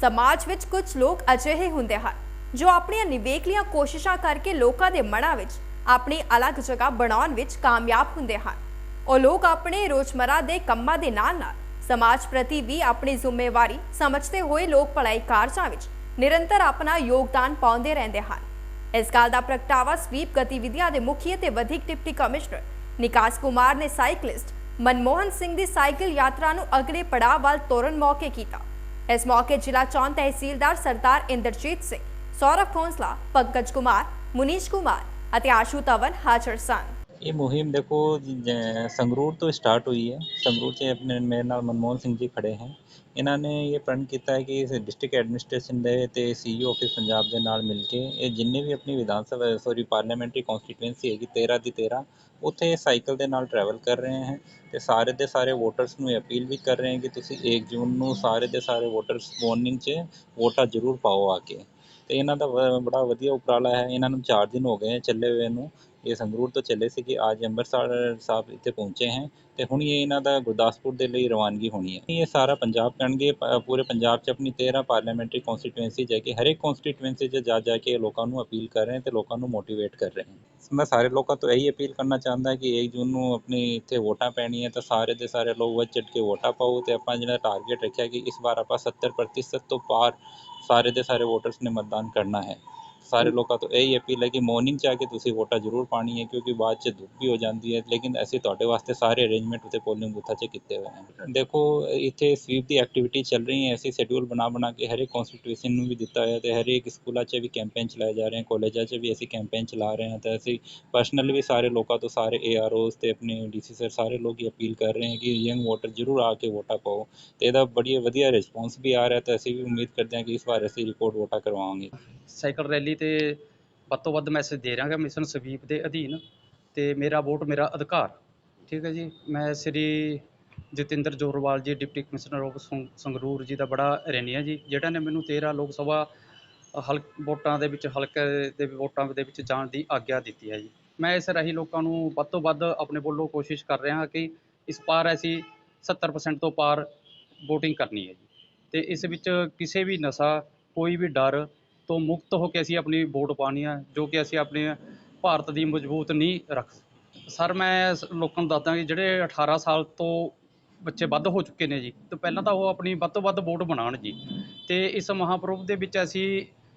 ਸਮਾਜ ਵਿੱਚ ਕੁਝ ਲੋਕ ਅਜਿਹੇ ਹੁੰਦੇ ਹਨ, ਜੋ ਆਪਣੀਆਂ ਨਿਵੇਕਲੀਆਂ ਕੋਸ਼ਿਸ਼ਾਂ ਕਰਕੇ ਲੋਕਾਂ ਦੇ ਮਨਾਂ ਵਿੱਚ ਆਪਣੀ ਅਲੱਗ ਜਗ੍ਹਾ ਬਣਾਉਣ ਵਿੱਚ ਕਾਮਯਾਬ ਹੁੰਦੇ ਹਨ। ਉਹ ਲੋਕ ਆਪਣੇ ਰੋਜ਼ਮਰਾ ਦੇ ਕੰਮਾਂ ਦੇ ਨਾਲ-ਨਾਲ ਸਮਾਜ ਪ੍ਰਤੀ ਵੀ ਆਪਣੀ ਜ਼ਿੰਮੇਵਾਰੀ ਸਮਝਦੇ ਹੋਏ ਲੋਕ ਭਲਾਈ ਕਾਰਜਾਂ ਵਿੱਚ ਨਿਰੰਤਰ ਆਪਣਾ ਯੋਗਦਾਨ ਪਾਉਂਦੇ ਰਹਿੰਦੇ ਹਨ। ਇਸ ਗੱਲ ਦਾ ਪ੍ਰਗਟਾਵਾ ਸਵੀਪ ਗਤੀਵਿਧੀਆਂ ਦੇ ਮੁਖੀ ਅਤੇ ਵਧੀਕ ਡਿਪਟੀ ਕਮਿਸ਼ਨਰ ਨਿਕਾਸ ਕੁਮਾਰ ਨੇ ਸਾਈਕਲਿਸਟ ਮਨਮੋਹਨ ਸਿੰਘ ਦੀ ਸਾਈਕਲ ਯਾਤਰਾ ਨੂੰ ਅਗਲੇ ਪੜਾਅ ਵੱਲ ਤੋਰਨ ਮੌਕੇ ਕੀਤਾ। ਇਸ ਮੌਕੇ ਜ਼ਿਲ੍ਹਾ ਚੌਣ ਤਹਿਸੀਲਦਾਰ ਸਰਦਾਰ ਇੰਦਰਜੀਤ ਸਿੰਘ, ਸੌਰਵ ਖੋਂਸਲਾ, ਪੰਕਜ ਕੁਮਾਰ, ਮੁਨੀਸ਼ ਕੁਮਾਰ ਅਤੇ ਆਸ਼ੂ ਤਵਨ ਹਾਜ਼ਰ ਸਨ। ਇਹ ਮੁਹਿੰਮ ਦੇਖੋ, ਜ- ਸੰਗਰੂਰ ਤੋਂ ਸਟਾਰਟ ਹੋਈ ਹੈ। ਸੰਗਰੂਰ 'ਚ ਆਪਣੇ, ਮੇਰੇ ਨਾਲ ਮਨਮੋਹਨ ਸਿੰਘ ਜੀ ਖੜ੍ਹੇ ਹੈ। ਇਹਨਾਂ ਨੇ ਇਹ ਪ੍ਰਣ ਕੀਤਾ ਹੈ ਕਿ ਡਿਸਟ੍ਰਿਕਟ ਐਡਮਿਨਿਸਟ੍ਰੇਸ਼ਨ ਦੇ ਅਤੇ ਸੀ ਈ ਓ ਔਫਿਸ ਪੰਜਾਬ ਦੇ ਨਾਲ ਮਿਲ ਕੇ ਇਹ ਜਿੰਨੇ ਵੀ ਆਪਣੀ Vidhan Sabha sorry parliamentary constituency ਹੈਗੀ 13 ਦੀ 13 ਉੱਥੇ ਸਾਈਕਲ ਦੇ ਨਾਲ ਟਰੈਵਲ ਕਰ ਰਹੇ ਹੈ ਅਤੇ ਸਾਰੇ ਦੇ ਸਾਰੇ ਵੋਟਰਸ ਨੂੰ ਅਪੀਲ ਵੀ ਕਰ ਰਹੇ ਹਨ ਕਿ ਤੁਸੀਂ 1 ਜੂਨ ਨੂੰ ਸਾਰੇ ਦੇ ਸਾਰੇ ਵੋਟਰਸ ਮੋਰਨਿੰਗ 'ਚ ਵੋਟਾਂ ਜ਼ਰੂਰ ਪਾਓ ਆ ਕੇ। ਅਤੇ ਇਹਨਾਂ ਦਾ ਵ- ਬੜਾ ਵਧੀਆ ਉਪਰਾਲਾ ਹੈ। ਇਹਨਾਂ ਨੂੰ ਚਾਰ ਦਿਨ ਹੋ ਗਏ ਹੈ ਚੱਲੇ ਹੋਏ ਨੂੰ। ਇਹ ਸੰਗਰੂਰ ਤੋਂ ਚੱਲੇ ਸੀਗੇ। ਅੱਜ ਅੰਮ੍ਰਿਤਸਰ ਸਾਹਿਬ ਇੱਥੇ ਪਹੁੰਚੇ ਹੈ ਤੇ ਹੁਣ ਇਹ ਇਹਨਾਂ ਦਾ ਗੁਰਦਾਸਪੁਰ ਦੇ ਲਈ ਰਵਾਨਗੀ ਹੋਣੀ ਹੈ। ਇਹ ਸਾਰਾ ਪੰਜਾਬ ਕਰਨਗੇ ਪੂਰੇ ਪੰਜਾਬ 'ਚ ਆਪਣੀ 13 ਪਾਰਲੀਮੈਂਟਰੀ ਕਨਸਟੀਟੂਐਂਸੀ ਜਾ ਕੇ ਹਰੇਕ ਕਨਸਟੀਟੂਐਂਸੀ 'ਚ ਜਾ ਜਾ ਕੇ ਲੋਕਾਂ ਨੂੰ ਅਪੀਲ ਕਰ ਰਹੇ ਹਨ ਤੇ ਲੋਕਾਂ ਨੂੰ ਮੋਟੀਵੇਟ ਕਰ ਰਹੇ ਹਨ ਮੈਂ ਸਾਰੇ ਲੋਕਾਂ ਤੋਂ ਇਹੀ ਅਪੀਲ ਕਰਨਾ ਚਾਹੁੰਦਾ ਕਿ 1 ਜੂਨ ਨੂੰ ਆਪਣੀ ਇੱਥੇ ਵੋਟਾਂ ਪੈਣੀਆਂ ਤਾਂ ਸਾਰੇ ਦੇ ਸਾਰੇ ਲੋਕ ਵੱਧ ਚੜ ਕੇ ਵੋਟਾਂ ਪਾਓ ਤੇ ਆਪਾਂ ਜਿਹੜਾ ਟਾਰਗੇਟ ਰੱਖਿਆ ਕਿ ਇਸ ਵਾਰ ਆਪਾਂ 70% ਤੋਂ ਪਾਰ ਸਾਰੇ ਦੇ ਸਾਰੇ ਵੋਟਰਸ ਨੇ ਮਤਦਾਨ ਕਰਨਾ ਹੈ। ਸਾਰੇ ਲੋਕਾਂ ਤੋਂ ਇਹੀ ਅਪੀਲ ਹੈ ਕਿ ਮਾਰਨਿੰਗ 'ਚ ਆ ਕੇ ਤੁਸੀਂ ਵੋਟਾਂ ਜ਼ਰੂਰ ਪਾਣੀ ਹੈ ਕਿਉਂਕਿ ਬਾਅਦ 'ਚ ਧੁੱਪ ਵੀ ਹੋ ਜਾਂਦੀ ਹੈ ਲੇਕਿਨ ਅਸੀਂ ਤੁਹਾਡੇ ਵਾਸਤੇ ਸਾਰੇ ਅਰੇਂਜਮੈਂਟ ਉੱਤੇ ਪੋਲਿੰਗ ਬੂਥਾਂ 'ਚ ਕੀਤੇ ਹੋਏ ਹਨ ਦੇਖੋ ਇੱਥੇ ਸਵੀਪ ਦੀ ਐਕਟੀਵਿਟੀ ਚੱਲ ਰਹੀ ਹੈ ਅਸੀਂ ਸ਼ੈਡਿਊਲ ਬਣਾ ਬਣਾ ਕੇ ਹਰੇਕ ਕਨਸਟੀਟਿਊਸ਼ਨ ਨੂੰ ਵੀ ਦਿੱਤਾ ਹੋਇਆ ਤੇ ਹਰੇਕ ਸਕੂਲਾਂ 'ਚ ਵੀ ਕੈਂਪੇਨ ਚਲਾਏ ਜਾ ਰਹੇ ਹਨ ਕਾਲਜਾਂ 'ਚ ਵੀ ਅਸੀਂ ਕੈਂਪੇਨ ਚਲਾ ਰਹੇ ਹਾਂ ਤਾਂ ਅਸੀਂ ਪਰਸਨਲੀ ਵੀ ਸਾਰੇ ਲੋਕਾਂ ਤੋਂ ਸਾਰੇ ਏਆਰਓਸ ਤੇ ਆਪਣੇ ਡੀਸੀ ਸਰ ਸਾਰੇ ਲੋਕ ਹੀ ਅਪੀਲ ਕਰ ਰਹੇ ਹਨ ਕਿ ਯੰਗ ਵੋਟਰ ਜ਼ਰੂਰ ਆ ਕੇ ਵੋਟਾਂ ਪਾਓ ਤੇ ਇਹਦਾ ਬੜੀ ਵਧੀਆ ਰਿਸਪੌਂਸ ਵੀ ਆ ਰਿਹਾ ਤਾਂ ਅਸੀਂ ਵੀ ਉਮੀਦ ਕਰਦੇ ਹਾਂ ਕਿ ਇਸ ਵਾਰ ਅਸੀਂ ਰਿਕਾਰਡ ਵੋਟਾਂ ਕਰਵਾਵਾਂਗੇ। ਸਾਈਕਲ ਰੈਲੀ ਤੇ ਵੱਧ ਤੋਂ ਵੱਧ ਮੈਸੇਜ ਦੇ ਰਿਹਾਗਾ ਮਿਸ਼ਨ ਸਵੀਪ ਦੇ ਅਧੀਨ ਤੇ ਮੇਰਾ ਵੋਟ ਮੇਰਾ ਅਧਿਕਾਰ। ਠੀਕ ਹੈ ਜੀ? ਮੈਂ ਸ੍ਰੀ ਜਤਿੰਦਰ ਜੋਰਵਾਲ ਜੀ, ਡਿਪਟੀ ਕਮਿਸ਼ਨਰ ਆਫ ਸੰਗ- ਸੰਗਰੂਰ ਜੀ ਦਾ ਬੜਾ ਰੈਨੀ ਹਾਂ ਜੀ ਜਿਹੜਾ ਨੇ ਮੈਨੂੰ 13 ਲੋਕ ਸਭਾ ਹਲ, ਵੋਟਾਂ ਦੇ ਵਿੱਚ, ਹਲਕੇ ਦੇ ਵੋਟਾਂ ਦੇ ਵਿੱਚ ਜਾਣ ਦੀ ਆਗਿਆ ਦਿੱਤੀ ਹੈ ਜੀ। ਮੈਂ ਇਸ ਰਾਹੀਂ ਲੋਕਾਂ ਨੂੰ ਵੱਧ ਤੋਂ ਵੱਧ ਆਪਣੇ ਵੱਲੋਂ ਕੋਸ਼ਿਸ਼ ਕਰ ਰਿਹਾ ਹਾਂ ਕਿ ਇਸ ਪਾਰ ਅਸੀਂ 70% ਤੋਂ ਪਾਰ VOTING ਕਰਨੀ ਹੈ ਜੀ। ਤੇ ਇਸ ਵਿੱਚ ਕਿਸੇ ਵੀ ਨਸ਼ਾ, ਕੋਈ ਵੀ ਡਰ ਤੋਂ ਮੁਕਤ ਹੋ ਕੇ ਅਸੀਂ ਆਪਣੀ ਵੋਟ ਪਾਉਣੀ ਆ, ਜੋ ਕਿ ਅਸੀਂ ਆਪਣੇ ਭਾਰਤ ਦੀ ਮਜ਼ਬੂਤ ਨਹੀਂ ਰੱਖ ਸਰ, ਮੈਂ ਲੋਕਾਂ ਨੂੰ ਦੱਸਦਾ ਕਿ ਜਿਹੜੇ 18 ਸਾਲ ਤੋਂ ਬੱਚੇ ਵੱਧ ਹੋ ਚੁੱਕੇ ਨੇ ਜੀ, ਤੇ ਪਹਿਲਾਂ ਤਾਂ ਉਹ ਆਪਣੀ ਵੱਧ ਤੋਂ ਵੱਧ ਵੋਟ ਬਣਾਉਣ ਜੀ। ਤੇ ਇਸ ਮਹਾਂਪੁਰਬ ਦੇ ਵਿੱਚ ਅਸੀਂ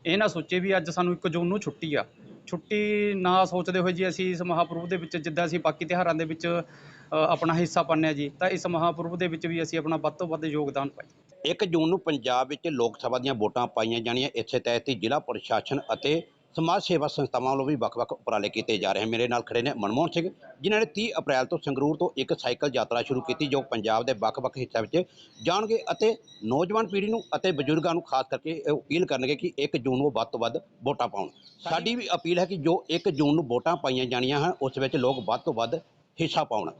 ਇਹ ਨਾ ਸੋਚੇ ਵੀ ਅੱਜ ਸਾਨੂੰ 1 ਜੂਨ ਨੂੰ ਛੁੱਟੀ ਆ। ਛੁੱਟੀ ਨਾ ਸੋਚਦੇ ਹੋਏ ਜੀ ਅਸੀਂ ਇਸ ਮਹਾਂਪੁਰਬ ਦੇ ਵਿੱਚ ਜਿੱਦਾਂ ਅਸੀਂ ਬਾਕੀ ਤਿਉਹਾਰਾਂ ਦੇ ਵਿੱਚ ਆਪਣਾ ਹਿੱਸਾ ਪਾਉਂਦੇ ਹਾਂ ਜੀ, ਤਾਂ ਇਸ ਮਹਾਂਪੁਰਬ ਦੇ ਵਿੱਚ ਵੀ ਅਸੀਂ ਆਪਣਾ ਵੱਧ ਤੋਂ ਵੱਧ ਯੋਗਦਾਨ ਪਾਈਏ 1 ਜੂਨ ਨੂੰ ਪੰਜਾਬ ਵਿੱਚ ਲੋਕ ਸਭਾ ਦੀਆਂ ਵੋਟਾਂ ਪਾਈਆਂ ਜਾਣੀਆਂ। ਇਸੇ ਤਹਿਤ ਹੀ ਜ਼ਿਲ੍ਹਾ ਪ੍ਰਸ਼ਾਸਨ ਅਤੇ ਸਮਾਜ ਸੇਵਾ ਸੰਸਥਾਵਾਂ ਵੱਲੋਂ ਵੀ ਵੱਖ-ਵੱਖ ਉਪਰਾਲੇ ਕੀਤੇ ਜਾ ਰਹੇ ਹਨ। ਮੇਰੇ ਨਾਲ ਖੜੇ ਨੇ ਮਨਮੋਹਨ ਸਿੰਘ, ਜਿਨ੍ਹਾਂ ਨੇ 30 ਅਪ੍ਰੈਲ ਤੋਂ ਸੰਗਰੂਰ ਤੋਂ ਇੱਕ ਸਾਈਕਲ ਯਾਤਰਾ ਸ਼ੁਰੂ ਕੀਤੀ, ਜੋ ਪੰਜਾਬ ਦੇ ਵੱਖ-ਵੱਖ ਹਿੱਸਿਆਂ ਵਿੱਚ ਜਾਣਗੇ ਅਤੇ ਨੌਜਵਾਨ ਪੀੜ੍ਹੀ ਨੂੰ ਅਤੇ ਬਜ਼ੁਰਗਾਂ ਨੂੰ ਖਾਸ ਕਰਕੇ ਇਹ ਅਪੀਲ ਕਰਨਗੇ ਕਿ 1 ਜੂਨ ਨੂੰ ਵੱਧ ਤੋਂ ਵੱਧ ਵੋਟਾਂ ਪਾਉਣ। ਸਾਡੀ ਵੀ ਅਪੀਲ ਹੈ ਕਿ ਜੋ 1 ਜੂਨ ਨੂੰ ਵੋਟਾਂ ਪਾਈਆਂ ਜਾਣੀਆਂ ਹਨ, ਉਸ ਵਿੱਚ ਲੋਕ ਵੱਧ ਤੋਂ ਵੱਧ ਹਿੱਸਾ ਪਾਉਣ।